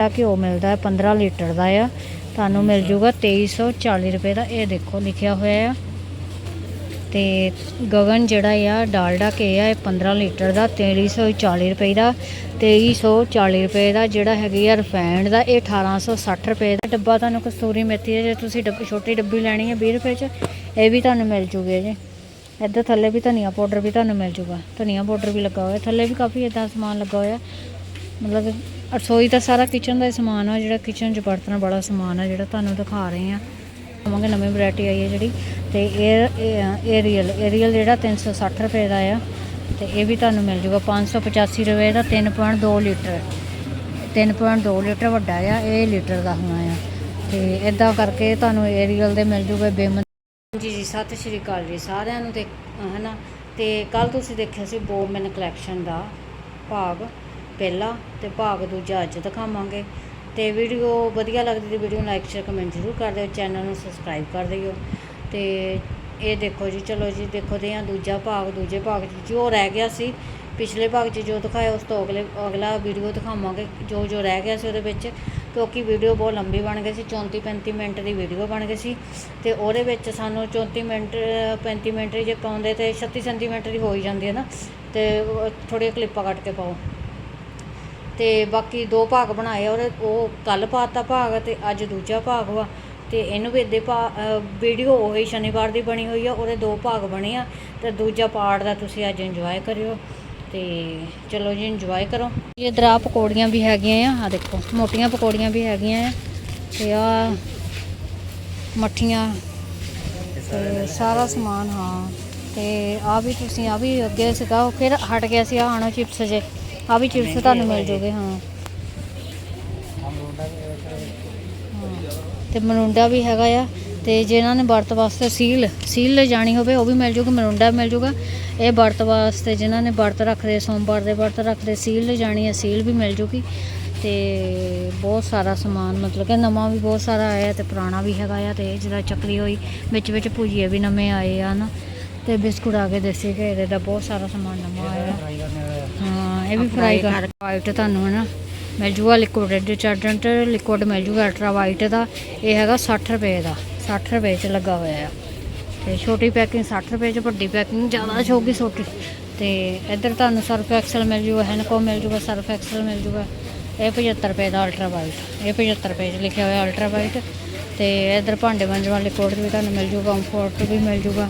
ਆ ਘਿਓ ਮਿਲਦਾ ਹੈ 15 ਲੀਟਰ ਦਾ ਆ। ਤੁਹਾਨੂੰ ਮਿਲ ਜੂਗਾ 2340 ਰੁਪਏ ਦਾ। ਇਹ ਦੇਖੋ, ਲਿਖਿਆ ਹੋਇਆ ਆ। ਤੇ ਗਗਨ ਜਿਹੜਾ ਆ, ਡਾਲਡਾ ਕੇ ਆ, ਇਹ 15 ਲੀਟਰ ਦਾ 2340 ਰੁਪਏ ਦਾ। 2340 ਰੁਪਏ ਦਾ ਜਿਹੜਾ ਹੈਗੀ ਆ ਰਿਫਾਈਨਡ ਦਾ, ਇਹ 1860 ਰੁਪਏ ਦਾ। ਡੱਬਾ ਤੁਹਾਨੂੰ ਕਸਤੂਰੀ ਮੇਥੀ ਦਾ, ਜੇ ਤੁਸੀਂ ਡੱਬੀ, ਛੋਟੀ ਡੱਬੀ ਲੈਣੀ ਹੈ 20 ਰੁਪਏ ਚ, ਇਹ ਵੀ ਤੁਹਾਨੂੰ ਮਿਲ ਜੂਗੀ ਜੀ। ਇੱਧਰ ਥੱਲੇ ਵੀ ਧਨੀਆ ਪਾਊਡਰ ਵੀ ਤੁਹਾਨੂੰ ਮਿਲ ਜੂਗਾ। ਧਨੀਆ ਪਾਊਡਰ ਵੀ ਲੱਗਾ ਹੋਇਆ। ਥੱਲੇ ਵੀ ਕਾਫੀ ਇਦਾਂ ਸਮਾਨ ਲੱਗਾ ਹੋਇਆ। ਮਤਲਬ ਰਸੋਈ ਦਾ ਸਾਰਾ ਕਿਚਨ ਦਾ ਹੀ ਸਮਾਨ ਆ, ਜਿਹੜਾ ਕਿਚਨ 'ਚ ਬਰਤਨ ਵਾਲਾ ਸਮਾਨ ਆ, ਜਿਹੜਾ ਤੁਹਾਨੂੰ ਦਿਖਾ ਰਹੇ ਆ। ਕਹਾਂਗੇ ਨਵੀਂ ਵੈਰਾਈਟੀ ਆਈ ਹੈ ਜਿਹੜੀ, ਤੇ ਇਹ ਏਰੀਅਲ ਏਰੀਅਲ ਜਿਹੜਾ 360 ਰੁਪਏ ਦਾ ਆ, ਤੇ ਇਹ ਵੀ ਤੁਹਾਨੂੰ ਮਿਲ ਜੂਗਾ 585 ਰੁਪਏ ਦਾ 3.2 ਲੀਟਰ। 3.2 ਲੀਟਰ ਵੱਡਾ ਆ, ਇਹ ਲੀਟਰ ਦਾ ਹੋਣਾ ਆ। ਤੇ ਇਦਾਂ ਕਰਕੇ ਤੁਹਾਨੂੰ ਏਰੀਅਲ ਦੇ ਮਿਲ ਜੂਗੇ ਬੇਮਨ ਜੀ ਜੀ, ਸਤਿ ਸ਼੍ਰੀ ਅਕਾਲ ਜੀ, ਸਾਰਿਆਂ ਨੂੰ ਤੇ ਹਨਾ? ਤੇ ਕੱਲ ਤੁਸੀਂ ਦੇਖਿਆ ਸੀ ਬੋਮਨ ਕਲੈਕਸ਼ਨ ਦਾ ਭਾਗ। ਪਹਿਲਾ ਤੇ ਭਾਗ ਦੂਜਾ ਅੱਜ ਦਿਖਾਵਾਂਗੇ। ਤੇ ਵੀਡੀਓ ਵਧੀਆ ਲੱਗਦੀ ਤੇ ਵੀਡੀਓ ਨੂੰ ਲਾਈਕ ਸ਼ੇਅਰ ਕਮੈਂਟ ਜ਼ਰੂਰ ਕਰ ਦਿਓ। ਚੈਨਲ ਨੂੰ ਸਬਸਕ੍ਰਾਈਬ ਕਰ ਦਿਓ। ਤੇ ਇਹ ਦੇਖੋ ਜੀ, ਚਲੋ ਜੀ ਦੇਖੋ ਤੇ ਆ ਦੂਜਾ ਭਾਗ, ਦੂਜੇ ਭਾਗ 'ਚ ਜੋ ਰਹਿ ਗਿਆ ਸੀ, ਪਿਛਲੇ ਭਾਗ 'ਚ ਜੋ ਦਿਖਾਇਆ, ਉਸ ਤੋਂ ਅਗਲੇ, ਅਗਲਾ ਵੀਡੀਓ ਦਿਖਾਵਾਂਗੇ। ਜੋ ਜੋ ਰਹਿ ਗਿਆ ਸੀ ਉਹਦੇ ਵਿੱਚ, ਕਿਉਂਕਿ ਵੀਡੀਓ ਬਹੁਤ ਲੰਬੀ ਬਣ ਗਈ ਸੀ 34 35 ਮਿੰਟ ਦੀ ਵੀਡੀਓ ਬਣ ਗਈ ਸੀ। ਤੇ ਉਹਦੇ ਵਿੱਚ ਸਾਨੂੰ 34 ਮਿੰਟ 35 ਮਿੰਟ ਜੇ ਪਾਉਂਦੇ ਤੇ 36 ਸੈਂਟੀਮੀਟਰ ਦੀ ਹੋ ਹੀ ਜਾਂਦੀ ਹੈ ਨਾ। ਤੇ ਥੋੜ੍ਹੀਆਂ ਕਲਿੱਪਾਂ ਕੱਟ ਕੇ ਪਾਓ। ਤੇ ਬਾਕੀ ਦੋ ਭਾਗ ਬਣਾਏ ਆ ਉਹਦੇ ਉਹ ਕੱਲ ਪਾਤਾ ਭਾਗ ਤੇ ਅੱਜ ਦੂਜਾ ਭਾਗ ਵਾ ਤੇ ਇਹਨੂੰ ਵੀ ਇੱਦੇ ਭਾ ਵੀਡੀਓ ਉਹੀ ਸ਼ਨੀਵਾਰ ਦੀ ਬਣੀ ਹੋਈ ਆ, ਉਹਦੇ ਦੋ ਭਾਗ ਬਣੇ ਆ ਤੇ ਦੂਜਾ ਪਾਰਟ ਦਾ ਤੁਸੀਂ ਅੱਜ ਇੰਜੋਏ ਕਰਿਓ ਤੇ ਚਲੋ ਜੀ ਇੰਜੋਏ ਕਰੋ। ਇਹ ਇਧਰ ਆ ਪਕੌੜੀਆਂ ਵੀ ਹੈਗੀਆਂ ਆ ਆ ਦੇਖੋ, ਮੋਟੀਆਂ ਪਕੌੜੀਆਂ ਵੀ ਹੈਗੀਆਂ ਆ ਤੇ ਆ ਮੱਠੀਆਂ ਤੇ ਸਾਰਾ ਸਮਾਨ, ਹਾਂ ਤੇ ਆ ਵੀ ਤੁਸੀਂ ਆ ਵੀ ਅੱਗੇ ਸੀਗਾ ਫਿਰ ਹਟ ਗਿਆ ਸੀ ਆ ਆਣੋ ਚਿਪਸ ਜੇ। ਆ ਵੀ ਚਿਪਸ ਤੁਹਾਨੂੰ ਮਿਲ ਜੂਗੇ ਹਾਂ। ਤੇ ਮਰੁੰਡਾ ਵੀ ਹੈਗਾ ਆ ਤੇ ਜਿਹਨਾਂ ਨੇ ਵਰਤ ਵਾਸਤੇ ਸੀਲ ਸੀਲ ਲੈ ਜਾਣੀ ਹੋਵੇ ਉਹ ਵੀ ਮਿਲ ਜੂਗਾ ਮਰੁੰਡਾ ਮਿਲ ਜੂਗਾ। ਇਹ ਵਰਤ ਵਾਸਤੇ ਜਿਨ੍ਹਾਂ ਨੇ ਵਰਤ ਰੱਖਦੇ ਸੋਮਵਾਰ ਦੇ ਵਰਤ ਰੱਖਦੇ ਸੀਲ ਲੈ ਜਾਣੀ ਹੈ ਸੀਲ ਵੀ ਮਿਲ ਜੂਗੀ। ਤੇ ਬਹੁਤ ਸਾਰਾ ਸਮਾਨ ਮਤਲਬ ਕਿ ਨਵਾਂ ਵੀ ਬਹੁਤ ਸਾਰਾ ਆਇਆ ਤੇ ਪੁਰਾਣਾ ਵੀ ਹੈਗਾ ਆ ਤੇ ਜਿਹੜਾ ਚੱਕਰੀ ਹੋਈ ਵਿੱਚ ਵਿੱਚ ਭੁਜੀਏ ਵੀ ਨਵੇਂ ਆਏ ਆ ਨਾ ਤੇ ਬਿਸਕੁਟ ਆ ਗਏ ਦੇਸੀ ਘੇਰੇ ਦਾ ਬਹੁਤ ਸਾਰਾ ਸਮਾਨ ਨਵਾਂ ਆਇਆ। ਹਾਂ ਇਹ ਵੀ ਫਰਾਈ ਕਰ ਵਾਈਟ ਤੁਹਾਨੂੰ ਹੈ ਨਾ ਮਿਲ ਜੂਗਾ ਲਿਕੁਇਡ ਡਿਟਰਜੈਂਟ ਲਿਕੁਇਡ ਮਿਲ ਜੂਗਾ ਅਲਟਰਾ ਵਾਈਟ ਦਾ ਇਹ ਹੈਗਾ 60 ਰੁਪਏ ਦਾ 60 ਰੁਪਏ ਚ ਲੱਗਾ ਹੋਇਆ ਆ। ਤੇ ਛੋਟੀ ਪੈਕਿੰਗ 60 ਰੁਪਏ ਚ ਵੱਡੀ ਪੈਕਿੰਗ ਜ਼ਿਆਦਾ ਛੋਟੀ ਛੋਟੀ। ਤੇ ਇੱਧਰ ਤੁਹਾਨੂੰ ਸਰਫ ਐਕਸਲ ਮਿਲ ਜੂਗਾ ਹੈਨਕੋ ਮਿਲ ਜੂਗਾ ਸਰਫ ਐਕਸਲ ਮਿਲ ਜੂਗਾ। ਇਹ 75 ਰੁਪਏ ਦਾ ਅਲਟਰਾ ਵਾਈਟ ਇਹ 75 ਰੁਪਏ ਚ ਲਿਖਿਆ ਹੋਇਆ ਅਲਟਰਾ ਵਾਈਟ ਤੇ ਇੱਧਰ ਭਾਂਡੇ ਮਾਂਜਣ ਵਾਲੇ ਕੋਡ ਵੀ ਤੁਹਾਨੂੰ ਮਿਲ ਜੂਗਾ ਕੰਫਰਟ ਵੀ ਮਿਲ ਜੂਗਾ।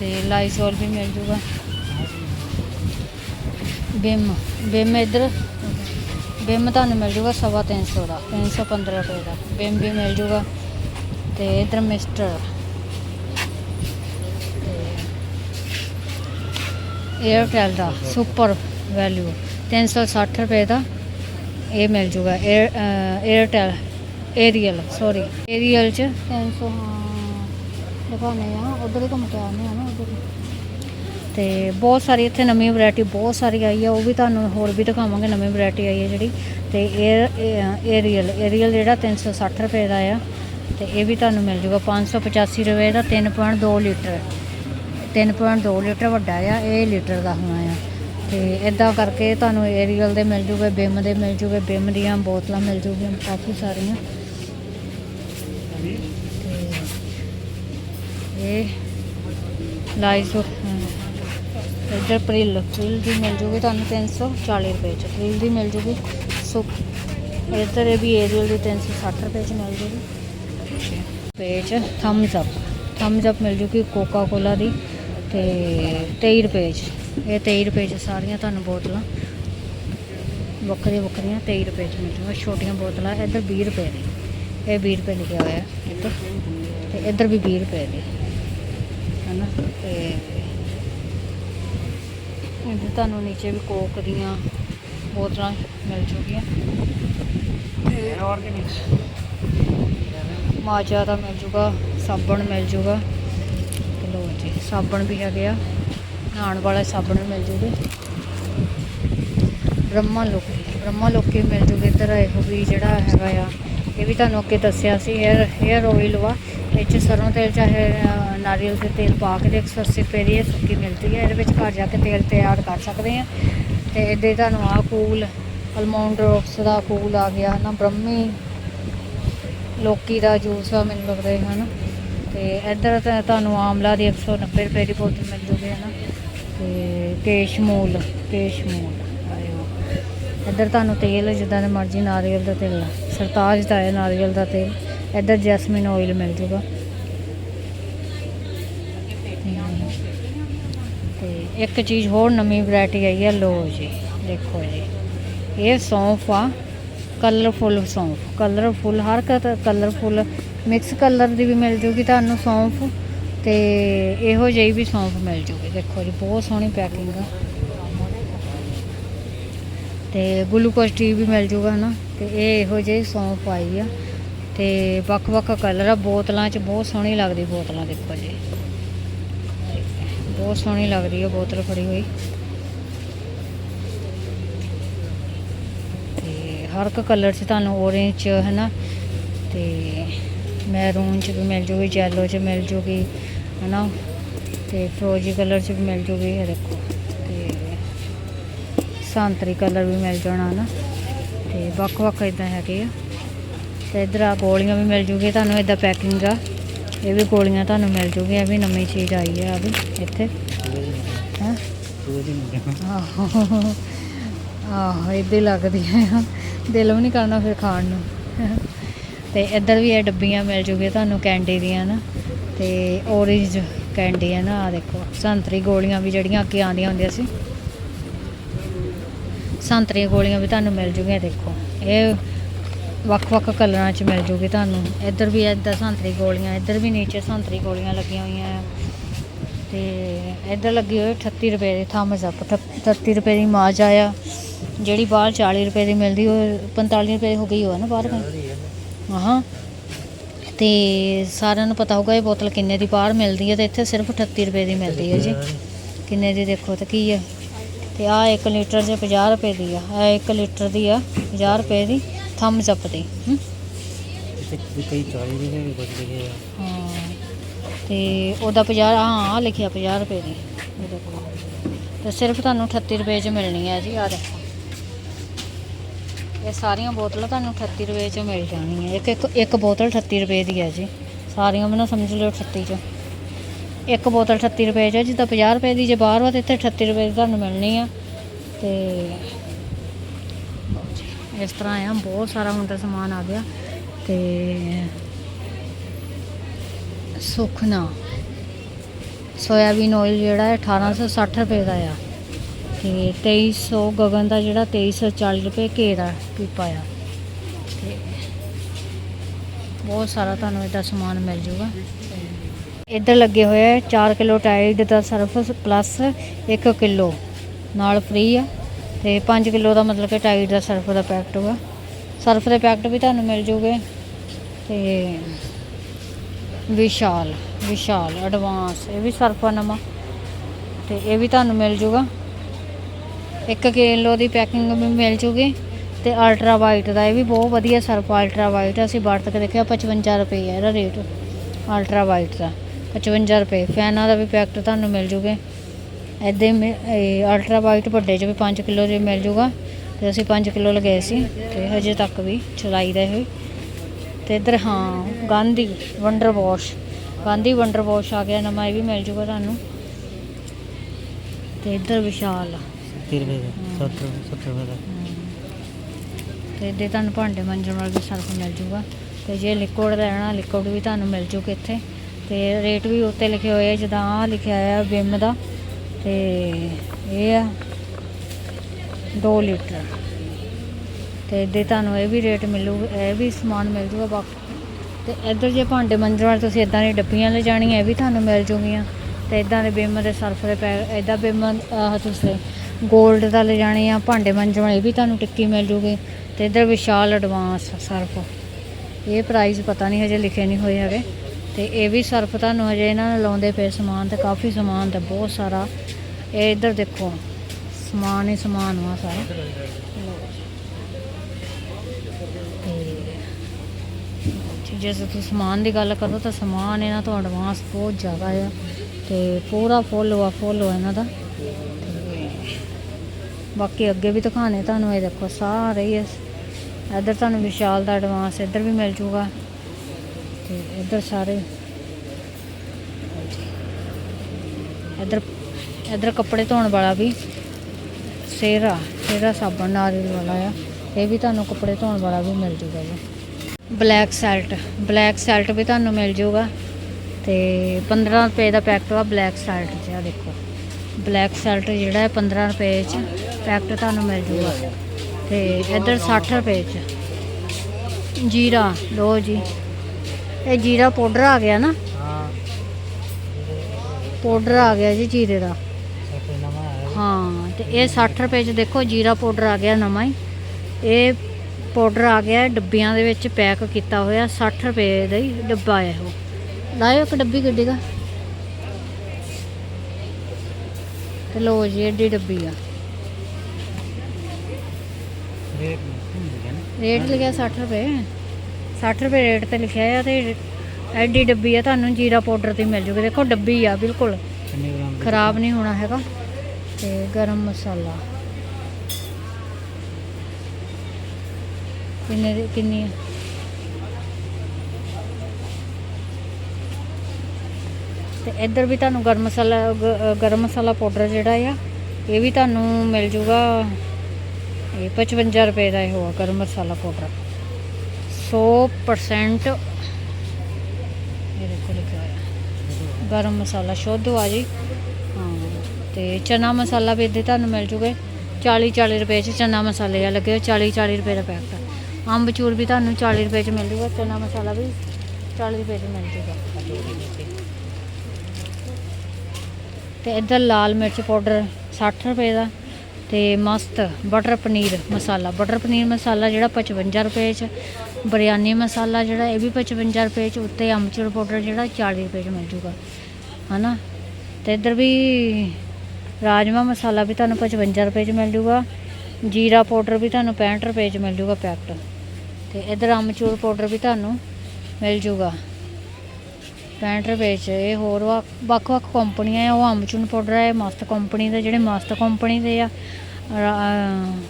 ਤੇ ਲਾਈਸੋਲ ਵੀ ਮਿਲ ਜੂਗਾ। ਬਿਮ ਬਿਮ ਇੱਧਰ। ਬਿਮ ਤੁਹਾਨੂੰ ਮਿਲ ਜੂਗਾ ਸਵਾ ਤਿੰਨ ਸੌ ਦਾ 315 ਰੁਪਏ ਦਾ। ਬਿਮ ਵੀ ਮਿਲ ਜੂਗਾ। ਤੇ ਇੱਧਰ ਮਿਸਟਰ। ਏਅਰਟੈਲ ਦਾ ਸੁਪਰ ਵੈਲਿਊ 360 ਰੁਪਏ ਦਾ। ਇਹ ਮਿਲ ਜੂਗਾ ਏਅਰਟੈਲ ਏਰੀਅਲ ਸੌਰੀ ਏਰੀਅਲ ਚ 300 ਹਾਂ। ਦਿਖਾਉਂਦੇ ਆ ਉਧਰ ਹੀ ਘੁੰਮ ਕੇ ਆਉਂਦੇ ਆ ਨਾ ਉਧਰ। ਤੇ ਬਹੁਤ ਸਾਰੀ ਇੱਥੇ ਨਵੀਂ ਵੈਰਾਈਟੀ ਬਹੁਤ ਸਾਰੀ ਆਈ ਆ, ਉਹ ਵੀ ਤੁਹਾਨੂੰ ਹੋਰ ਵੀ ਦਿਖਾਵਾਂਗੇ ਨਵੀਂ ਵੈਰਾਈਟੀ ਆਈ ਹੈ ਜਿਹੜੀ। ਤੇ ਇਹ ਏਰੀਅਲ ਏਰੀਅਲ ਜਿਹੜਾ 360 ਰੁਪਏ ਦਾ ਆ, ਤੇ ਇਹ ਵੀ ਤੁਹਾਨੂੰ ਮਿਲ ਜੂਗਾ 585 ਰੁਪਏ ਦਾ 3.2 ਲੀਟਰ। 3.2 ਲੀਟਰ ਵੱਡਾ ਆ, ਇਹ ਲੀਟਰ ਦਾ ਹੋਣਾ ਆ। ਤੇ ਇਦਾਂ ਕਰਕੇ ਤੁਹਾਨੂੰ ਏਰੀਅਲ ਦੇ ਮਿਲ ਜੂਗੇ ਬਿਮ ਦੇ ਮਿਲ ਜੂਗੇ ਬਿਮ ਦੀਆਂ ਬੋਤਲਾਂ ਮਿਲ ਜੂਗੀਆਂ, ਕਾਫੀ ਸਾਰੀਆਂ। ਇਹ ਲਾਈਸੋ ਇੱਧਰ ਪ੍ਰਿਲ ਪ੍ਰਿਲ ਦੀ ਮਿਲ ਜੂਗੀ ਤੁਹਾਨੂੰ 340 ਰੁਪਏ ਚ। ਪ੍ਰਿਲ ਦੀ ਮਿਲ ਜੂਗੀ। ਸੋ, ਇੱਧਰ ਇਹ ਵੀ ਏਰੀਅਲ ਦੀ 360 ਰੁਪਏ ਚ ਮਿਲ ਜੂਗੀ। Page thumbs up thumbs up ਮਿਲ ਜੂਗੀ ਕੋਕਾ ਕੋਲਾ ਦੀ ਤੇ 23 ਰੁਪਏ ਚ। ਇਹ 23 ਰੁਪਏ ਚ ਸਾਰੀਆਂ ਤੁਹਾਨੂੰ ਬੋਤਲਾਂ। ਵੱਖਰੀਆਂ ਵੱਖਰੀਆਂ 23 ਰੁਪਏ ਚ ਮਿਲ ਜੂਗਾ ਛੋਟੀਆਂ ਬੋਤਲਾਂ, ਇੱਧਰ 20 ਰੁਪਏ ਦੀ। ਇਹ 20 ਰੁਪਏ ਲਿਖਿਆ ਹੋਇਆ ਇੱਧਰ। ਤੇ ਇੱਧਰ ਵੀ 20 ਰੁਪਏ ਦੀ। ਹਨਾ ਤੇ ਤੁਹਾਨੂੰ ਨੀਚੇ ਵੀ ਕੋਕ ਦੀਆਂ ਬੋਤਲਾਂ ਮਿਲ ਜੂਗੀਆਂ। ਤੇ ਮਾਜਾ ਦਾ ਮਿਲ ਜੂਗਾ ਸਾਬਣ ਮਿਲ ਜੂਗਾ। ਤੇ ਲਓ ਜੀ ਸਾਬਣ ਵੀ ਹੈਗੇ ਆ। ਨਹਾਉਣ ਵਾਲੇ ਸਾਬਣ ਮਿਲ ਜੂਗੇ। ਬ੍ਰਹਮਾ ਲੋਕੀ ਬ੍ਰਹਮਾ ਲੋਕੀ ਮਿਲ ਜੂਗੇ। ਇੱਧਰ ਇਹੋ ਵੀ ਜਿਹੜਾ ਹੈਗਾ ਆ ਇਹ ਵੀ ਤੁਹਾਨੂੰ ਅੱਗੇ ਦੱਸਿਆ ਸੀ ਹੇਅਰ ਹੇਅਰ ਆਇਲ ਵਾ। ਇਹ 'ਚ ਸਰੋਂ ਤੇਲ ਚਾਹੇ ਨਾਰੀਅਲ ਦੇ ਤੇਲ ਪਾ ਕੇ ਤੇ 180 ਰੁਪਏ ਦੀ ਸੁੱਕੀ ਮਿਲਦੀ ਹੈ। ਇਹਦੇ ਵਿੱਚ ਘਰ ਜਾ ਕੇ ਤੇਲ ਤਿਆਰ ਕਰ ਸਕਦੇ ਆ ਤੇ ਇਹਦੇ ਤੁਹਾਨੂੰ ਆ ਕੂਲ, ਅਲਮੌਂਡ ਡ੍ਰੌਪਸ ਦਾ ਕੂਲ ਆ ਗਿਆ, ਹਨਾ? ਬ੍ਰਹਮੀ ਲੋਕੀ ਦਾ ਜੂਸ ਆ, ਮੈਨੂੰ ਲੱਗਦਾ ਹੈ ਹਨਾ? ਤੇ ਇੱਧਰ ਤੁਹਾਨੂੰ ਆਮਲਾ ਦੀ 190 ਰੁਪਏ ਦੀ ਬੋਤਲ ਮਿਲ ਜੂਗੀ, ਹਨਾ? ਤੇ ਕੇਸ਼ਮੂਲ ਕੇਸ਼ਮੂਲ, ਆਇਓ। ਇੱਧਰ ਤੁਹਾਨੂੰ ਤੇਲ, ਜਿੱਦਾਂ ਦੇ ਮਰਜ਼ੀ ਨਾਰੀਅਲ ਦਾ ਤੇਲ ਸਰਤਾਜ ਦਾ ਹੈ ਨਾਰੀਅਲ ਦਾ ਤੇਲ। ਇੱਧਰ ਜੈਸਮਿਨ ਆਇਲ ਮਿਲ ਜੂਗਾ। ਤੇ ਇੱਕ ਚੀਜ਼ ਹੋਰ ਨਵੀਂ ਵੈਰਾਈਟੀ ਆਈ ਹੈ ਲੋ ਜੀ, ਦੇਖੋ ਜੀ। ਇਹ ਸੌਂਫ ਆ ਕਲਰਫੁੱਲ ਸੌਂਫ। ਕਲਰਫੁੱਲ ਹਰ ਕਲਰਫੁੱਲ ਮਿਕਸ ਕਲਰ ਦੀ ਵੀ ਮਿਲ ਜੂਗੀ ਤੁਹਾਨੂੰ ਸੌਂਫ। ਤੇ ਇਹੋ ਜਿਹੀ ਵੀ ਸੌਂਫ ਮਿਲ ਜੂਗੀ, ਦੇਖੋ ਜੀ, ਬਹੁਤ ਸੋਹਣੀ ਪੈਕਿੰਗ ਆ। ਤੇ ਗਲੂਕੋਜ਼ ਟੀ ਵੀ ਮਿਲ ਜੂਗਾ ਨਾ ਤੇ ਇਹ ਇਹੋ ਜਿਹੀ ਸੌਂਫ ਆਈ ਆ। ਤੇ ਵੱਖ-ਵੱਖ ਕਲਰ ਆ, ਬੋਤਲਾਂ 'ਚ ਬਹੁਤ ਸੋਹਣੀ ਲੱਗਦੀ ਬੋਤਲਾਂ, ਦੇਖੋ ਜੀ। ਬਹੁਤ ਸੋਹਣੀ ਲੱਗਦੀ ਹੈ ਬੋਤਲ ਫੜੀ ਹੋਈ। ਤੇ ਹਰ ਇੱਕ ਕਲਰ 'ਚ ਤੁਹਾਨੂੰ orange 'ਚ ਹੈ ਨਾ ਤੇ ਮੈਰੂਨ 'ਚ ਵੀ ਮਿਲ ਜੂਗੀ ਜੈਲੋ 'ਚ ਮਿਲ ਜੂਗੀ ਹੈ ਨਾ ਤੇ ਫਰੋਜੀ ਕਲਰ 'ਚ ਵੀ ਮਿਲ ਜੂਗੀ, ਇਹ ਦੇਖੋ। ਤੇ ਸੰਤਰੀ ਕਲਰ ਵੀ ਮਿਲ ਜਾਣਾ ਨਾ ਤੇ ਵੱਖ-ਵੱਖ ਇਦਾਂ ਹੈਗੇ ਆ। ਤੇ ਇਧਰ ਆ ਗੋਲੀਆਂ ਵੀ ਮਿਲ ਜੂਗੀ ਤੁਹਾਨੂੰ ਇਦਾਂ ਪੈਕਿੰਗ ਆ। ਇਹ ਵੀ ਗੋਲੀਆਂ ਤੁਹਾਨੂੰ ਮਿਲ ਜੂਗੀਆਂ, ਇਹ ਵੀ ਨਵੀਂ ਚੀਜ਼ ਆਈ ਹੈ ਆ ਵੀ ਇੱਥੇ। ਹੈਂ? ਆਹੋ। ਆਹੋ, ਇਦਾਂ ਲੱਗਦੀ ਹੈ ਦਿਲ ਵੀ ਨਹੀਂ ਕਰਨਾ ਫਿਰ ਖਾਣ ਨੂੰ। ਤੇ ਇੱਧਰ ਵੀ ਇਹ ਡੱਬੀਆਂ ਮਿਲ ਜੂਗੀਆਂ ਤੁਹਾਨੂੰ, ਕੈਂਡੀ ਦੀਆਂ ਨਾ। ਤੇ orange ਕੈਂਡੀ ਹੈ ਨਾ ਆ ਦੇਖੋ। ਸੰਤਰੀ ਗੋਲੀਆਂ ਵੀ ਜਿਹੜੀਆਂ ਅੱਗੇ ਆਉਂਦੀਆਂ ਹੁੰਦੀਆਂ ਸੀ। ਸੰਤਰੀ ਗੋਲੀਆਂ ਵੀ ਤੁਹਾਨੂੰ ਮਿਲ ਜੂਗੀਆਂ, ਦੇਖੋ। ਇਹ ਵੱਖ-ਵੱਖ ਕਲਰਾਂ 'ਚ ਮਿਲ ਜੂਗੀ ਤੁਹਾਨੂੰ। ਇੱਧਰ ਵੀ ਇੱਦਾਂ ਸੰਤਰੀ ਗੋਲੀਆਂ, ਇੱਧਰ ਵੀ ਨੀਚੇ ਸੰਤਰੀ ਗੋਲੀਆਂ ਲੱਗੀਆਂ ਹੋਈਆਂ ਆ। ਤੇ ਇੱਧਰ ਲੱਗੀ ਹੋਈ 38 ਰੁਪਏ ਦੀ ਥਮਸ ਅਪ 38 ਰੁਪਏ ਦੀ ਮਾਜ਼ ਆ ਜਿਹੜੀ ਬਾਹਰ 40 ਰੁਪਏ ਦੀ ਮਿਲਦੀ, ਉਹ 45 ਰੁਪਏ ਹੋ ਗਈ ਹੋ ਨਾ ਬਾਹਰ ਹਾਂ ਤੇ ਸਾਰਿਆਂ ਨੂੰ ਪਤਾ ਹੋਊਗਾ ਇਹ ਬੋਤਲ ਕਿੰਨੇ ਦੀ ਬਾਹਰ ਮਿਲਦੀ ਹੈ ਤੇ ਇੱਥੇ ਸਿਰਫ 38 ਰੁਪਏ ਦੀ ਮਿਲਦੀ ਹੈ ਜੀ। ਕਿੰਨੇ ਦੀ ਦੇਖੋ ਤਾਂ ਕੀ ਹੈ ਤੇ ਆ 1 ਲੀਟਰ ਦੇ 50 ਰੁਪਏ ਦੀ ਆ ਆ 1 ਲੀਟਰ ਦੀ ਆ 50 ਰੁਪਏ ਦੀ। ਥਮਸ ਅਪ ਦੀ ਹਮ? ਕਈ 40 ਦੀ ਵੀ ਕੁਝ ਲਿਖੇ ਆ। ਹਾਂ ਤੇ ਉਹਦਾ 50 ਹਾਂ ਲਿਖਿਆ 50 ਰੁਪਏ ਦੀ। ਕੋਲ ਤੇ ਸਿਰਫ ਤੁਹਾਨੂੰ 38 ਰੁਪਏ 'ਚ ਮਿਲਣੀ ਹੈ ਜੀ ਆ ਦੇਖੋ। ਇਹ ਸਾਰੀਆਂ ਬੋਤਲਾਂ ਤੁਹਾਨੂੰ 38 ਰੁਪਏ 'ਚ ਮਿਲ ਜਾਣੀਆਂ। ਇੱਕ ਇੱਕ ਇੱਕ ਬੋਤਲ 38 ਰੁਪਏ ਦੀ ਹੈ ਜੀ। ਸਾਰੀਆਂ ਮੈਨੂੰ ਸਮਝ ਲਿਓ 38 'ਚ। ਇੱਕ ਬੋਤਲ 38 ਰੁਪਏ 'ਚ ਜਿੱਦਾਂ 50 ਰੁਪਏ ਦੀ ਜੇ ਬਾਹਰ ਵਾ ਤੇ ਇੱਥੇ 38 ਰੁਪਏ ਦੀ ਤੁਹਾਨੂੰ ਮਿਲਣੀ ਆ। ਤੇ ਇਸ ਤਰ੍ਹਾਂ ਆ, ਬਹੁਤ ਸਾਰਾ ਹੁਣ ਤਾਂ ਸਮਾਨ ਆ ਗਿਆ ਤੇ ਸੁਖਨਾ ਸੋਇਆਬੀਨ ਆਇਲ ਜਿਹੜਾ ਹੈ 1860 ਰੁਪਏ ਦਾ ਆ ਤੇ 2300 ਗਗਨ ਦਾ ਜਿਹੜਾ 2340 ਰੁਪਏ ਕੇ ਦਾ ਪੀਪਾ ਆ ਤੇ ਬਹੁਤ ਸਾਰਾ ਤੁਹਾਨੂੰ ਇਹਦਾ ਸਮਾਨ ਮਿਲ ਜੂਗਾ। ਇੱਧਰ ਲੱਗੇ ਹੋਏ ਆ 4 ਕਿਲੋ ਟਾਈਡ ਦਾ ਸਰਫ ਪਲੱਸ 1 ਕਿਲੋ, ਨਾਲ ਫ੍ਰੀ ਆ। ਤੇ 5 ਕਿਲੋ ਦਾ ਮਤਲਬ ਕਿ ਟਾਈਡ ਦਾ ਸਰਫ ਦਾ ਪੈਕਟ ਹੋਗਾ ਸਰਫ ਦੇ ਪੈਕਟ ਵੀ ਤੁਹਾਨੂੰ ਮਿਲ ਜੂਗੇ ਤੇ ਵਿਸ਼ਾਲ ਵਿਸ਼ਾਲ ਐਡਵਾਂਸ ਇਹ ਵੀ ਸਰਫ ਆ ਨਵਾਂ ਤੇ ਇਹ ਵੀ ਤੁਹਾਨੂੰ ਮਿਲ ਜੂਗਾ। 1 ਕਿਲੋ ਦੀ ਪੈਕਿੰਗ ਵੀ ਮਿਲ ਜੂਗੀ ਤੇ ਅਲਟਰਾ ਵਾਈਟ ਦਾ, ਇਹ ਵੀ ਬਹੁਤ ਵਧੀਆ ਸਰਫ ਅਲਟਰਾ ਵਾਈਟ ਅਸੀਂ ਵਰਤ ਕੇ ਦੇਖਿਆ 55 ਰੁਪਏ ਹੈ ਇਹਦਾ ਰੇਟ ਅਲਟਰਾ ਵਾਈਟ ਦਾ 55 ਰੁਪਏ। ਫੈਨਾਂ ਦਾ ਵੀ ਪੈਕਟ ਤੁਹਾਨੂੰ ਮਿਲ ਜੂਗੇ। ਇੱਦਾਂ ਹੀ ਅਲਟਰਾ ਵਾਈਟ ਵੱਡੇ 'ਚ ਵੀ 5 ਕਿਲੋ ਦੇ ਮਿਲ ਜੂਗਾ ਤੇ ਅਸੀਂ 5 ਕਿਲੋ ਲਗਾਏ ਸੀ ਤੇ ਹਜੇ ਤੱਕ ਵੀ ਚਲਾਈਦਾ ਇਹ। ਤੇ ਇੱਧਰ ਹਾਂ Gandhi wonder wash Gandhi wonder wash ਆ ਗਿਆ ਨਵਾਂ ਇਹ ਵੀ ਮਿਲ ਜੂਗਾ ਤੁਹਾਨੂੰ। ਤੇ ਇੱਧਰ ਵਿਸ਼ਾਲ 30 ਰੁਪਏ ਦਾ 70 70 ਰੁਪਏ ਦਾ। ਤੇ ਇੱਦੇ ਤੁਹਾਨੂੰ ਭਾਂਡੇ ਮਾਂਜਣ ਵਾਲਾ ਵੀ ਸਰਫ ਮਿਲ ਜੂਗਾ। ਤੇ ਜੇ ਲਿਕੁਇਡ ਲੈਣਾ ਲਿਕੁਇਡ ਵੀ ਤੁਹਾਨੂੰ ਮਿਲ ਜੂਗਾ ਇੱਥੇ। ਤੇ ਰੇਟ ਵੀ ਉੱਤੇ ਲਿਖੇ ਹੋਏ ਆ ਜਿੱਦਾਂ ਲਿਖਿਆ ਆ ਵਿਮ ਦਾ। ਤੇ ਇਹ ਆ 2 ਲੀਟਰ। ਤੇ ਇੱਦੇ ਤੁਹਾਨੂੰ ਇਹ ਵੀ ਰੇਟ ਮਿਲੂਗਾ ਇਹ ਵੀ ਸਮਾਨ ਮਿਲ ਜੂਗਾ ਬਾਕੀ ਤੇ ਇੱਧਰ ਜੇ ਭਾਂਡੇ ਮੰਜਣ ਵਾਲੇ ਤੁਸੀਂ ਇਦਾਂ ਦੀ ਡੱਬੀਆਂ ਲੈ ਜਾਣੀਆਂ, ਇਹ ਵੀ ਤੁਹਾਨੂੰ ਮਿਲ ਜੂਗੀਆਂ। ਤੇ ਇਦਾਂ ਦੇ ਬਿਮ ਦੇ ਸਰਫ ਦੇ ਪੈ ਇਦਾਂ ਬਿਮ, ਆਹ ਤੁਸੀਂ 골ਡ ਦਾ ਲੈ ਜਾਣੇ ਆ, ਭਾਂਡੇ ਮੰਜਣ ਵਾਲੇ, ਇਹ ਵੀ ਤੁਹਾਨੂੰ ਟਿੱਕੀ ਮਿਲ ਜੂਗੀ। ਤੇ ਇੱਧਰ ਵਿਸ਼ਾਲ ਐਡਵਾਂਸ ਸਰਫ। ਇਹ ਪ੍ਰਾਈਸ ਪਤਾ ਨਹੀਂ ਹਜੇ ਲਿਖੇ ਨਹੀਂ ਹੋਏ ਹੈਗੇ। ਤੇ ਇਹ ਵੀ ਸਰਫ ਤੁਹਾਨੂੰ ਹਜੇ ਇਹਨਾਂ ਨੇ ਲਾਉਂਦੇ ਪਏ ਸਮਾਨ ਤੇ ਕਾਫੀ ਸਮਾਨ ਤੇ ਬਹੁਤ ਸਾਰਾ। ਇਹ ਇੱਧਰ ਦੇਖੋ, ਸਮਾਨ ਹੀ ਸਮਾਨ ਵਾ ਸਾਰਾ। ਤੇ ਜੇ ਤੁਸੀਂ ਸਮਾਨ ਦੀ ਗੱਲ ਕਰੋ ਤਾਂ ਸਮਾਨ ਇਹਨਾਂ ਤੋਂ ਐਡਵਾਂਸ ਬਹੁਤ ਜ਼ਿਆਦਾ ਆ ਤੇ ਪੂਰਾ ਫੁੱਲ ਵਾ ਫੁੱਲ ਵਾ ਇਹਨਾਂ ਦਾ। ਬਾਕੀ ਅੱਗੇ ਵੀ ਦਿਖਾਣੇ ਤੁਹਾਨੂੰ, ਇਹ ਦੇਖੋ ਸਾਰੇ ਹੀ ਇਸ- ਇੱਧਰ ਤੁਹਾਨੂੰ ਵਿਸ਼ਾਲ ਦਾ ਐਡਵਾਂਸ ਇੱਧਰ ਵੀ ਮਿਲ ਜੂਗਾ। ਤੇ ਇੱਧਰ ਸਾਰੇ। ਇੱਧਰ ਇੱਧਰ ਕੱਪੜੇ ਧੋਣ ਵਾਲਾ ਵੀ ਸੇਰਾ ਸੇਰਾ ਸਾਬਣ ਨਾਰੀਅਲ ਵਾਲਾ ਆ। ਇਹ ਵੀ ਤੁਹਾਨੂੰ ਕੱਪੜੇ ਧੋਣ ਵਾਲਾ ਵੀ ਮਿਲ ਜੂਗਾ ਜੀ। ਬਲੈਕ ਸੈਲਟ ਬਲੈਕ ਸੈਲਟ ਵੀ ਤੁਹਾਨੂੰ ਮਿਲ ਜੂਗਾ। ਤੇ 15 ਰੁਪਏ ਦਾ ਪੈਕਟ ਆ ਬਲੈਕ ਸੈਲਟ ਜਿਹਾ ਦੇਖੋ। ਬਲੈਕ ਸੈਲਟ ਜਿਹੜਾ ਹੈ 15 ਰੁਪਏ ਚ ਪੈਕਟ ਤੁਹਾਨੂੰ ਮਿਲ ਜੂਗਾ। ਤੇ ਇੱਧਰ 60 ਰੁਪਏ ਚ। ਜੀਰਾ ਲੋ ਜੀ। ਇਹ ਜੀਰਾ ਪਾਊਡਰ ਆ ਗਿਆ ਨਾ। ਹਾਂ। ਪਾਊਡਰ ਆ ਗਿਆ ਜੀ ਜੀਰੇ ਦਾ। ਹੈ ਤੇ ਇਹ 60 ਰੁਪਏ ਚ ਦੇਖੋ ਜੀਰਾ ਪਾਊਡਰ ਆ ਗਿਆ ਨਵਾਂ ਹੀ। ਇਹ ਪਾਊਡਰ ਆ ਗਿਆ ਡੱਬੀਆਂ ਦੇ ਵਿੱਚ ਪੈਕ ਕੀਤਾ ਹੋਇਆ 60 ਰੁਪਏ ਦਾ ਹੀ ਡੱਬਾ ਹੈ ਉਹ। ਲਾਇਓ ਇੱਕ ਡੱਬੀ ਗੱਡੀ ਦਾ। ਤੇ ਲੋ ਜੀ ਏਡੀ ਡੱਬੀ ਆ। ਰੇਟ ਲਿਖਿਆ 60 ਰੁਪਏ। 60 ਰੁਪਏ ਰੇਟ ਤੇ ਲਿਖਿਆ ਆ ਤੇ ਐਡੀ ਡੱਬੀ ਆ ਤੁਹਾਨੂੰ ਜੀਰਾ ਪਾਊਡਰ ਤੇ ਮਿਲ ਜੂਗੀ। ਦੇਖੋ ਡੱਬੀ ਆ ਬਿਲਕੁਲ? ਖਰਾਬ ਨਹੀਂ ਹੋਣਾ ਹੈਗਾ। ਤੇ ਗਰਮ ਮਸਾਲਾ। ਕਿੰਨੇ ਕਿੰਨੀ ਤੇ ਇੱਧਰ ਵੀ ਤੁਹਾਨੂੰ ਗਰਮ ਮਸਾਲਾ ਗਰਮ ਮਸਾਲਾ ਪਾਊਡਰ ਜਿਹੜਾ ਆ ਇਹ ਵੀ ਤੁਹਾਨੂੰ ਮਿਲ ਜੂਗਾ। ਇਹ 55 ਰੁਪਏ ਦਾ ਇਹ ਹੋਆ ਗਰਮ ਮਸਾਲਾ ਪਾਊਡਰ। 100% ਇਹ ਦੇਖੋ ਲਿਖਿਆ ਹੋਇਆ। ਗਰਮ ਮਸਾਲਾ, ਸ਼ੁੱਧ ਆ ਜੀ। ਹਾਂ, ਤੇ ਚਨਾ ਮਸਾਲਾ ਵੀ ਇੱਥੇ ਤੁਹਾਨੂੰ ਮਿਲ ਜੂਗਾ। 40 40 ਰੁਪਏ ਚ ਚਨਾ ਮਸਾਲੇ ਆ ਲੱਗੇ 40 40 ਰੁਪਏ ਦਾ ਪੈਕਟ ਅੰਬ ਚੂਰ ਵੀ ਤੁਹਾਨੂੰ 40 ਰੁਪਏ ਚ ਮਿਲ ਜੂਗਾ, ਚਨਾ ਮਸਾਲਾ ਵੀ 40 ਰੁਪਏ ਚ ਮਿਲ ਜੂਗਾ। ਤੇ ਇੱਧਰ ਲਾਲ ਮਿਰਚ ਪਾਊਡਰ 60 ਰੁਪਏ ਦਾ। ਤੇ ਮਸਤ ਬਟਰ ਪਨੀਰ ਮਸਾਲਾ। ਬਟਰ ਪਨੀਰ ਮਸਾਲਾ ਜਿਹੜਾ 55 ਰੁਪਏ ਚ, ਬਿਰਿਆਨੀ ਮਸਾਲਾ ਜਿਹੜਾ ਇਹ ਵੀ 55 ਰੁਪਏ ਚ, ਉੱਤੇ ਅਮਚੂਰ ਪਾਊਡਰ ਜਿਹੜਾ 40 ਰੁਪਏ ਚ ਮਿਲ ਜੂਗਾ। ਹਨਾ? ਤੇ ਇੱਧਰ ਵੀ ਰਾਜਮਾ ਮਸਾਲਾ ਵੀ ਤੁਹਾਨੂੰ 55 ਰੁਪਏ ਚ ਮਿਲ ਜੂਗਾ। ਜੀਰਾ ਪਾਊਡਰ ਵੀ ਤੁਹਾਨੂੰ 65 ਰੁਪਏ ਚ ਮਿਲ ਜੂਗਾ ਪੈਕਟ। ਤੇ ਇੱਧਰ ਅਮਚੂਰ ਪਾਊਡਰ ਵੀ ਤੁਹਾਨੂੰ ਮਿਲ ਜੂਗਾ। 65 ਰੁਪਏ ਚ ਇਹ ਹੋਰ ਵਾ- ਵੱਖ-ਵੱਖ ਕੰਪਨੀਆਂ ਆ, ਉਹ ਅਮਚੂਰ ਪਾਊਡਰ ਹੈ ਮਸਤ ਕੰਪਨੀ ਦੇ ਜਿਹੜੇ ਮਸਤ ਕੰਪਨੀ ਦੇ ਆ। ਰਾ-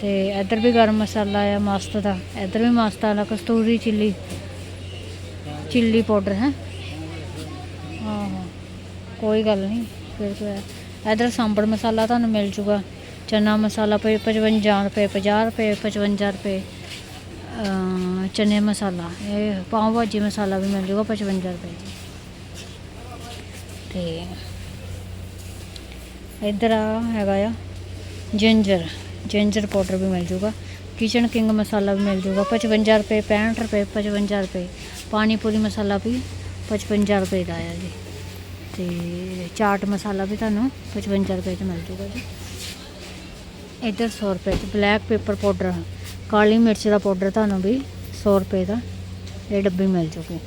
ਤੇ ਇੱਧਰ ਵੀ ਗਰਮ ਮਸਾਲਾ ਆ, ਮਸਤ ਦਾ। ਇੱਧਰ ਵੀ ਮਸਤ ਵਾਲਾ ਕਸਤੂਰੀ ਚਿੱਲੀ ਚਿੱਲੀ ਪਾਊਡਰ ਹੈ? ਆਹੋ, ਕੋਈ ਗੱਲ ਨਹੀਂ, ਫਿਰ ਤੋਂ ਹੋਇਆ ਇੱਧਰ ਸਾਂਬਰ ਮਸਾਲਾ ਤੁਹਾਨੂੰ ਮਿਲ ਜੂਗਾ। ਚਨਾ ਮਸਾਲਾ ਪਏ 55 ਰੁਪਏ 50 ਰੁਪਏ 55 ਰੁਪਏ। ਚਨੇ ਮਸਾਲਾ, ਇਹ ਪਾਉ ਭਾਜੀ ਮਸਾਲਾ ਵੀ ਮਿਲ ਜੂਗਾ 55 ਰੁਪਏ ਚ। ਤੇ ਇੱਧਰ ਆ ਹੈਗਾ ਆ ਜਿੰਜਰ ਜਿੰਜਰ ਪਾਊਡਰ ਵੀ ਮਿਲ ਜੂਗਾ। ਕਿਚਨ ਕਿੰਗ ਮਸਾਲਾ ਵੀ ਮਿਲ ਜੂਗਾ 55 ਰੁਪਏ 65 ਰੁਪਏ 55 ਰੁਪਏ। ਪਾਣੀ ਪੂਰੀ ਮਸਾਲਾ ਵੀ 55 ਰੁਪਏ ਦਾ ਆ ਜੀ। ਤੇ ਚਾਟ ਮਸਾਲਾ ਵੀ ਤੁਹਾਨੂੰ 55 ਰੁਪਏ ਚ ਮਿਲ ਜੂਗਾ ਜੀ। ਇੱਧਰ 100 ਰੁਪਏ ਚ ਬਲੈਕ ਪੇਪਰ ਪਾਊਡਰ ਕਾਲੀ ਮਿਰਚ ਦਾ ਪਾਊਡਰ ਤੁਹਾਨੂੰ ਵੀ 100 ਰੁਪਏ ਦਾ ਇਹ ਡੱਬੀ ਮਿਲ ਜੂਗੀ।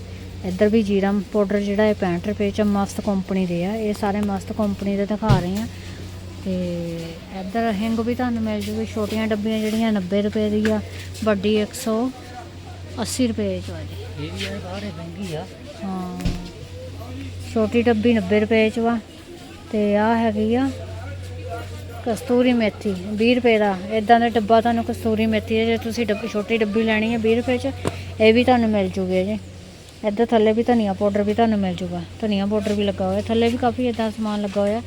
ਇੱਧਰ ਵੀ ਜੀਰਾ ਪਾਊਡਰ ਜਿਹੜਾ ਹੈ 65 ਰੁਪਏ ਚ ਮਸਤ ਕੰਪਨੀ ਦੇ ਆ ਇਹ ਸਾਰੇ ਮਸਤ ਕੰਪਨੀ ਦੇ ਦਿਖਾ ਰਹੇ ਆ। ਤੇ ਇੱਧਰ ਹਿੰਗ ਵੀ ਤੁਹਾਨੂੰ ਮਿਲ ਜੂਗੀ ਛੋਟੀਆਂ ਡੱਬੀਆਂ ਜਿਹੜੀਆਂ 90 ਰੁਪਏ ਦੀ ਆ ਵੱਡੀ 180 ਰੁਪਏ ਚ ਆ ਜੀ। ਇਹ ਵੀ ਬਾਹਰ ਮਹਿੰਗੀ ਆ। ਹਾਂ। ਛੋਟੀ ਡੱਬੀ 90 ਰੁਪਏ ਚ ਵਾ ਤੇ ਆ ਹੈਗੀ ਆ ਕਸਤੂਰੀ ਮੇਥੀ 20 ਰੁਪਏ ਦਾ। ਇਦਾਂ ਦਾ ਡੱਬਾ ਤੁਹਾਨੂੰ ਕਸਤੂਰੀ ਮੇਥੀ ਹੈ ਜੇ ਤੁਸੀਂ ਡੱਬੀ, ਛੋਟੀ ਡੱਬੀ ਲੈਣੀ ਹੈ 20 ਰੁਪਏ ਚ, ਇਹ ਵੀ ਤੁਹਾਨੂੰ ਮਿਲ ਜੂਗੇ ਜੀ। ਇੱਧਰ ਥੱਲੇ ਵੀ ਧਨੀਆ ਪਾਊਡਰ ਵੀ ਤੁਹਾਨੂੰ ਮਿਲ ਜੂਗਾ। ਧਨੀਆ ਪਾਊਡਰ ਵੀ ਲੱਗਾ ਹੋਇਆ। ਥੱਲੇ ਵੀ ਕਾਫੀ ਇਦਾਂ ਸਮਾਨ ਲੱਗਾ ਹੋਇਆ।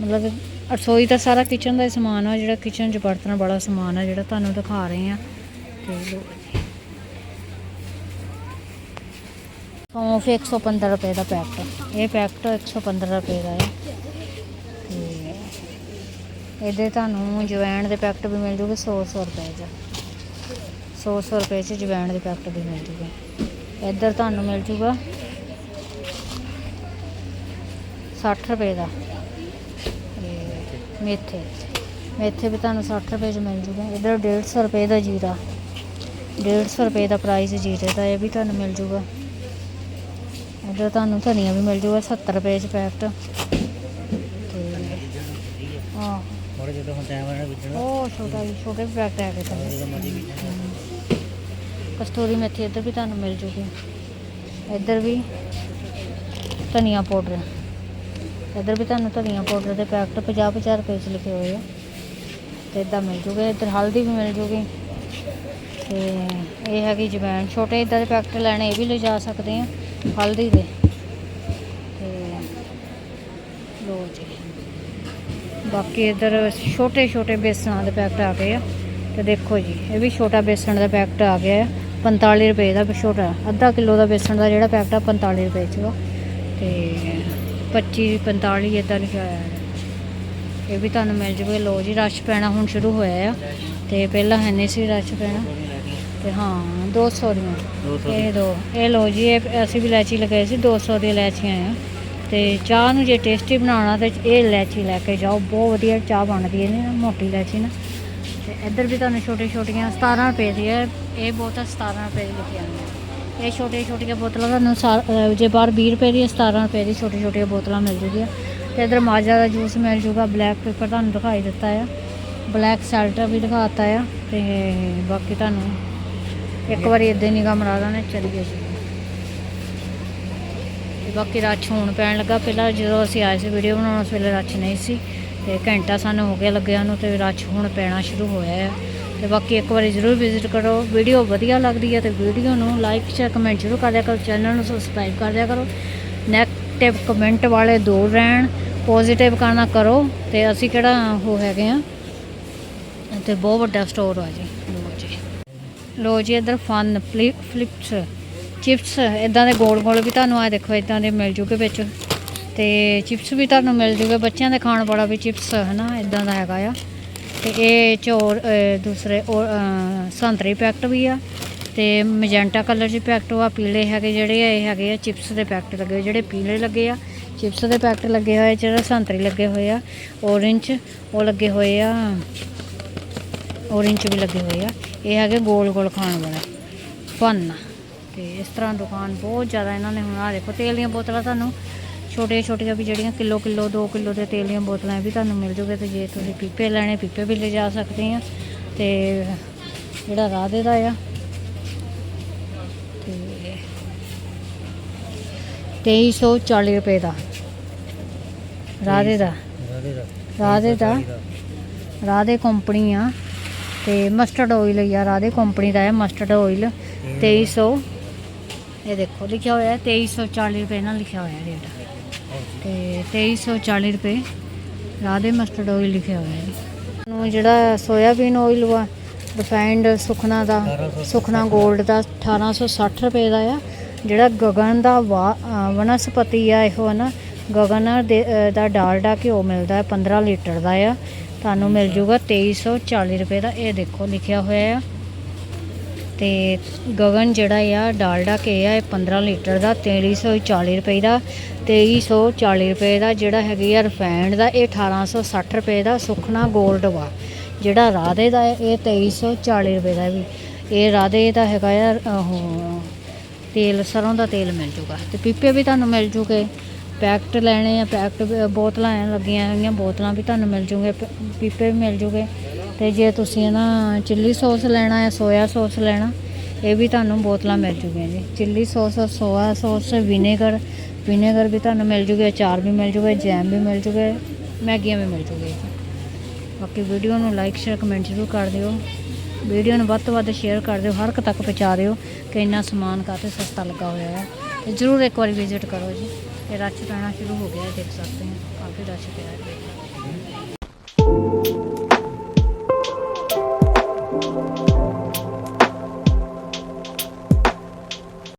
ਮਤਲਬ ਰਸੋਈ ਦਾ ਸਾਰਾ ਕਿਚਨ ਦਾ ਹੀ ਸਮਾਨ ਆ, ਜਿਹੜਾ ਕਿਚਨ 'ਚ ਬਰਤਨ ਵਾਲਾ ਸਮਾਨ ਆ, ਜਿਹੜਾ ਤੁਹਾਨੂੰ ਦਿਖਾ ਰਹੇ ਆ ਤੇ ਲਓ ਜੀ। ਸੌਂਫ 115 ਰੁਪਏ ਦਾ ਪੈਕਟ ਇਹ ਪੈਕਟ 115 ਰੁਪਏ ਦਾ ਹੈ। ਇਹਦੇ ਤੁਹਾਨੂੰ ਜਵੈਣ ਦੇ ਪੈਕਟ ਵੀ ਮਿਲ ਜੂਗੇ 100 100 ਰੁਪਏ ਚ। 100 100 ਰੁਪਏ ਚ ਜਵੈਣ ਦੇ ਪੈਕਟ ਵੀ ਮਿਲ ਜੂਗੇ। ਇੱਧਰ ਤੁਹਾਨੂੰ ਮਿਲ ਜੂਗਾ 60 ਰੁਪਏ ਦਾ। ਤੇ ਮੇਥੇ ਮੇਥੇ ਵੀ ਤੁਹਾਨੂੰ 60 ਰੁਪਏ ਚ ਮਿਲ ਜੂਗਾ। ਇੱਧਰ 150 ਰੁਪਏ ਦਾ ਜੀਰਾ। 150 ਰੁਪਏ ਦਾ ਪ੍ਰਾਈਸ ਜੀਰੇ ਦਾ ਇਹ ਵੀ ਤੁਹਾਨੂੰ ਮਿਲ ਜੂਗਾ। ਇੱਧਰ ਤੁਹਾਨੂੰ ਧਨੀਆ ਵੀ ਮਿਲ ਜੂਗਾ 70 ਰੁਪਏ ਚ ਪੈਕਟ। ਉਹ ਛੋਟਾ ਜੀ ਛੋਟੇ ਵੀ ਪੈਕਟ ਹੈਗੇ ਥੱਲੇ ਜਦੋਂ ਮਰਜ਼ੀ ਵਿਚਣਾ ਕਸਤੂਰੀ ਮੇਥੀ ਇੱਧਰ ਵੀ ਤੁਹਾਨੂੰ ਮਿਲ ਜੂਗੀ। ਇੱਧਰ ਵੀ ਧਨੀਆ ਪਾਊਡਰ। ਇੱਧਰ ਵੀ ਤੁਹਾਨੂੰ ਧਨੀਆ ਪਾਊਡਰ ਦੇ ਪੈਕਟ 50 50 ਰੁਪਏ ਚ ਲਿਖੇ ਹੋਏ ਆ। ਤੇ ਇਦਾਂ ਮਿਲ ਜੂਗੇ। ਇੱਧਰ ਹਲਦੀ ਵੀ ਮਿਲ ਜੂਗੀ। ਤੇ ਇਹ ਹੈਗੀ ਜਵੈਣ। ਛੋਟੇ ਇਦਾਂ ਦੇ ਪੈਕਟ ਲੈਣੇ ਇਹ ਵੀ ਲਿਜਾ ਸਕਦੇ ਆ। ਹਲਦੀ ਦੇ। ਤੇ ਲੋ ਜੀ। ਬਾਕੀ ਇੱਧਰ ਛੋਟੇ ਛੋਟੇ ਬੇਸਣਾਂ ਦੇ ਪੈਕਟ ਆ ਗਏ ਆ। ਤੇ ਦੇਖੋ ਜੀ ਇਹ ਵੀ ਛੋਟਾ ਬੇਸਣ ਦਾ ਪੈਕਟ ਆ ਗਿਆ ਹੈ 45 ਰੁਪਏ ਦਾ ਛੋਟਾ ਅੱਧਾ ਕਿਲੋ ਦਾ ਬੇਸਣ ਦਾ ਜਿਹੜਾ ਪੈਕਟ ਆ 45 ਰੁਪਏ ਚ ਵਾ। ਤੇ 25 45 ਇਦਾਂ ਲਿਖਿਆ ਹੋਇਆ ਹੈ। ਇਹ ਵੀ ਤੁਹਾਨੂੰ ਮਿਲ ਜੂਗੇ। ਲੋ ਜੀ ਰਸ਼ ਪੈਣਾ ਹੁਣ ਸ਼ੁਰੂ ਹੋਇਆ ਆ। ਤੇ ਪਹਿਲਾਂ ਹੈ ਨਹੀਂ ਸੀ ਰਸ਼ ਪੈਣਾ। ਤੇ ਹਾਂ 200 ਦੀਆਂ। ਇਹ ਦੋ। ਇਹ ਲੋ ਜੀ ਇਹ ਅਸੀਂ ਵੀ ਇਲਾਇਚੀ ਲਗਾਈ ਸੀ 200 ਦੀ ਇਲਾਇਚੀਆਂ ਆ। ਤੇ ਚਾਹ ਨੂੰ ਜੇ ਟੇਸਟੀ ਬਣਾਉਣਾ ਤੇ ਇਹ ਇਲਾਇਚੀ ਲੈ ਕੇ ਜਾਓ। ਬਹੁਤ ਵਧੀਆ ਚਾਹ ਬਣਦੀ ਹੈ ਨਾ ਮੋਟੀ ਇਲਾਇਚੀ ਨਾ। ਤੇ ਇੱਧਰ ਵੀ ਤੁਹਾਨੂੰ ਛੋਟੇ ਛੋਟੀਆਂ 17 ਰੁਪਏ ਦੀ ਹੈ। ਇਹ ਬੋਤਲ 17 ਰੁਪਏ ਦੀ ਲਿਖੀ ਆਉਂਦੀ ਹੈ। ਇਹ ਛੋਟੀਆਂ ਛੋਟੀਆਂ ਬੋਤਲਾਂ ਤੁਹਾਨੂੰ ਸਾ- ਜੇ ਬਾਹਰ 20 ਰੁਪਏ ਦੀ ਹੈ, 17 ਰੁਪਏ ਦੀ ਛੋਟੀ ਛੋਟੀਆਂ ਬੋਤਲਾਂ ਮਿਲ ਜੂਗੀਆਂ। ਤੇ ਇੱਧਰ ਮਾਜਾ ਦਾ ਜੂਸ ਮਿਲ ਜੂਗਾ। ਬਲੈਕ ਪੇਪਰ ਤੁਹਾਨੂੰ ਦਿਖਾਈ ਦਿੱਤਾ ਆ। ਬਲੈਕ ਸੈਲਟਰ ਵੀ ਦਿਖਾਤਾ ਆ। ਤੇ ਬਾਕੀ ਤੁਹਾਨੂੰ ਇੱਕ ਵਾਰੀ ਇਦਾਂ ਨਿਗਾਹ ਮਰਾ ਦਾਂ ਚੱਲੀਏ ਜੀ। ਬਾਕੀ ਰੱਛ ਹੁਣ ਪੈਣ ਲੱਗਾ। ਪਹਿਲਾਂ ਜਦੋਂ ਅਸੀਂ ਆਏ ਸੀ ਵੀਡੀਓ ਬਣਾਉਣ, ਉਸ ਵੇਲੇ ਰੱਛ ਨਹੀਂ ਸੀ। ਤੇ ਘੰਟਾ ਸਾਨੂੰ ਹੋ ਗਿਆ ਲੱਗਿਆ ਨੂੰ ਤੇ ਰੱਛ ਹੁਣ ਪੈਣਾ ਸ਼ੁਰੂ ਹੋਇਆ ਹੈ। ਤੇ ਬਾਕੀ ਇੱਕ ਵਾਰੀ ਜ਼ਰੂਰ ਵਿਜ਼ਿਟ ਕਰੋ। ਵੀਡੀਓ ਵਧੀਆ ਲੱਗਦੀ ਹੈ ਤੇ ਵੀਡੀਓ ਨੂੰ ਲਾਈਕ ਸ਼ੇਅਰ ਕਮੈਂਟ ਜ਼ਰੂਰ ਕਰ ਦਿਆ ਕਰੋ। ਚੈਨਲ ਨੂੰ ਸਬਸਕ੍ਰਾਈਬ ਕਰ ਦਿਆ ਕਰੋ। ਨੈਗੇਟਿਵ ਕਮੈਂਟ ਵਾਲੇ ਦੂਰ ਰਹਿਣ। ਪੋਜ਼ਿਟਿਵ ਕਰਨਾ ਕਰੋ? ਤੇ ਅਸੀਂ ਕਿਹੜਾ ਉਹ ਹੈਗੇ ਆ ਤੇ ਬਹੁਤ ਵੱਡਾ ਸਟੋਰ ਆ ਜੀ। ਲੋ ਜੀ। ਲੋ ਜੀ, ਇਧਰ ਫਨ ਫਲਿਪਸ ਚਿਪਸ ਇਦਾਂ ਦੇ ਗੋਲ ਗੋਲ ਵੀ ਤੁਹਾਨੂੰ ਆ ਦੇਖੋ ਇਦਾਂ ਦੇ ਮਿਲ ਜੂਗੇ ਵਿੱਚ। ਤੇ ਚਿਪਸ ਵੀ ਤੁਹਾਨੂੰ ਮਿਲ ਜੂਗੇ ਬੱਚਿਆਂ ਦੇ ਖਾਣ ਵਾਲਾ ਵੀ ਚਿਪਸ ਹਨਾ ਇਦਾਂ ਦਾ ਹੈਗਾ ਆ। ਤੇ ਇਹ ਚੋਰ ਦੂਸਰੇ ਉਹ, ਸੰਤਰੀ ਪੈਕਟ ਵੀ ਆ। ਤੇ ਮੈਜੈਂਟਾ ਕਲਰ ਦੇ ਪੈਕਟ ਆ ਪੀਲੇ ਹੈਗੇ ਜਿਹੜੇ ਆ ਇਹ ਹੈਗੇ ਆ ਚਿਪਸ ਦੇ ਪੈਕਟ ਲੱਗੇ ਹੋਏ ਜਿਹੜੇ ਪੀਲੇ ਲੱਗੇ ਆ। ਚਿਪਸ ਦੇ ਪੈਕਟ ਲੱਗੇ ਹੋਏ ਜਿਹੜਾ ਸੰਤਰੀ ਲੱਗੇ ਹੋਏ ਆ। orange ਉਹ ਲੱਗੇ ਹੋਏ ਆ। orange ਵੀ ਲੱਗੇ ਹੋਏ ਆ। ਇਹ ਹੈਗੇ ਗੋਲ ਗੋਲ ਖਾਣ ਵਾਲਾ। ਫਨ ਤੇ ਇਸ ਤਰ੍ਹਾਂ ਦੁਕਾਨ ਬਹੁਤ ਜ਼ਿਆਦਾ ਇਹਨਾਂ ਨੇ ਹੁਣ ਆ ਦੇਖੋ, ਤੇਲ ਦੀਆਂ ਬੋਤਲਾਂ ਤੁਹਾਨੂੰ ਛੋਟੀਆਂ ਛੋਟੀਆਂ ਵੀ ਜਿਹੜੀਆਂ ਕਿਲੋ ਕਿਲੋ 2 ਕਿਲੋ ਦੇ ਤੇਲ ਦੀਆਂ ਬੋਤਲਾਂ ਇਹ ਵੀ ਤੁਹਾਨੂੰ ਮਿਲ ਜੂਗੇ ਤੇ ਜੇ ਤੁਸੀਂ ਪੀਪੇ ਲੈਣੇ, ਪੀਪੇ ਵੀ ਲੈ ਜਾ ਸਕਦੇ ਆ ਤੇ ਜਿਹੜਾ ਰਾਧੇ ਦਾ ਆ ਤੇ 2340 ਰੁਪਏ ਦਾ ਰਾਧੇ ਦਾ। ਰਾਧੇ ਦਾ। ਰਾਧੇ ਦਾ। ਰਾਧੇ ਕੰਪਨੀ ਆ ਤੇ ਮਸਟਰਡ ਆਇਲ ਆ, ਰਾਧੇ ਕੰਪਨੀ ਦਾ ਹੈ ਮਸਟਰਡ ਆਇਲ 2300 ਇਹ ਦੇਖੋ ਲਿਖਿਆ ਹੋਇਆ ਹੈ 2340 ਰੁਪਏ ਨਾਲ ਲਿਖਿਆ ਹੋਇਆ ਰੇਟ ਤੇ 2340 ਰੁਪਏ ਰਾਧੇ ਮਸਟਰਡ ਆਇਲ ਲਿਖਿਆ ਹੋਇਆ ਹੈ। ਨੂੰ ਜਿਹੜਾ ਸੋਇਆਬੀਨ ਆਇਲ ਵਾ ਰਿਫਾਈਨਡ ਸੁਖਨਾ ਦਾ ਸੁਖਨਾ 골ਡ ਦਾ 1860 ਰੁਪਏ ਦਾ ਆ। ਜਿਹੜਾ ਗਗਨ ਦਾ ਵਾ- ਵਨਸਪਤੀ ਆ ਇਹੋ ਨਾ ਗਗਨ ਦੇ- ਅ, ਦਾ ਡਾਲਡਾ ਘਿਓ ਮਿਲਦਾ ਹੈ 15 ਲੀਟਰ ਦਾ ਆ। ਤੁਹਾਨੂੰ ਮਿਲ ਜੂਗਾ 2340 ਰੁਪਏ ਦਾ ਇਹ ਦੇਖੋ ਲਿਖਿਆ ਹੋਇਆ ਆ। ਤੇ ਗਗਨ ਜਿਹੜਾ ਆ, ਡਾਲਡਾ ਕੇ ਆ, ਇਹ 15 ਲੀਟਰ ਦਾ 2340 ਰੁਪਏ ਦਾ 2340 ਰੁਪਏ ਦਾ ਜਿਹੜਾ ਹੈਗੀ ਆ ਰਿਫਾਈਨਡ ਦਾ, ਇਹ 1860 ਰੁਪਏ ਦਾ ਸੁਖਨਾ 골ਡ ਵਾ। ਜਿਹੜਾ ਰਾਧੇ ਦਾ ਹੈ ਇਹ 2340 ਰੁਪਏ ਦਾ ਵੀ। ਇਹ ਰਾਧੇ ਦਾ ਹੈਗਾ ਆ, ਉਹ ਤੇਲ, ਸਰੋਂ ਦਾ ਤੇਲ ਮਿਲ ਜੂਗਾ। ਤੇ ਪੀਪੇ ਵੀ ਤੁਹਾਨੂੰ ਮਿਲ ਜੂਗੇ। ਪੈਕਟ ਲੈਣੇ ਆ, ਪੈਕਟ ਬੋਤਲਾਂ ਐਂ ਲੱਗੀਆਂ ਹੋਈਆਂ, ਬੋਤਲਾਂ ਵੀ ਤੁਹਾਨੂੰ ਮਿਲ ਜੂਗੇ ਪੀਪੇ ਵੀ ਮਿਲ ਜੂਗੇ। ਤੇ ਜੇ ਤੁਸੀਂ ਨਾ ਚਿੱਲੀ ਸੌਸ ਲੈਣਾ ਹੈ ਸੋਇਆ ਸੌਸ ਲੈਣਾ, ਇਹ ਵੀ ਤੁਹਾਨੂੰ ਬੋਤਲਾਂ ਮਿਲ ਜੂਗੀਆਂ ਜੀ। Chilli sauce soya sauce, vinegar vinegar ਵੀ ਤੁਹਾਨੂੰ ਮਿਲ ਜੂਗੇ, ਅਚਾਰ ਵੀ ਮਿਲ ਜੂਗਾ, ਜੈਮ ਵੀ ਮਿਲ ਜੂਗਾ, ਮੈਗੀਆਂ ਵੀ ਮਿਲ ਜੂਗੇ ਬਾਕੀ ਵੀਡੀਓ ਨੂੰ ਲਾਈਕ ਸ਼ੇਅਰ ਕਮੈਂਟ ਜ਼ਰੂਰ ਕਰ ਦਿਓ। ਵੀਡੀਓ ਨੂੰ ਵੱਧ ਤੋਂ ਵੱਧ ਸ਼ੇਅਰ ਕਰ ਦਿਓ, ਹਰ ਇੱਕ ਤੱਕ ਪਹੁੰਚਾ ਦਿਓ ਕਿ ਇੰਨਾ ਸਮਾਨ ਕਾਤੇ ਸਸਤਾ ਲੱਗਾ ਹੋਇਆ ਹੈ। ਤੇ ਜ਼ਰੂਰ ਇੱਕ ਵਾਰੀ ਵਿਜ਼ਿਟ ਕਰੋ ਜੀ। ਇਹ ਰੱਛ ਪੈਣਾ ਸ਼ੁਰੂ ਹੋ ਗਿਆ ਦੇਖ ਸਕਦੇ ਹੋ, ਕਾਫੀ ਰੱਛ ਪਿਆ ਹੈ।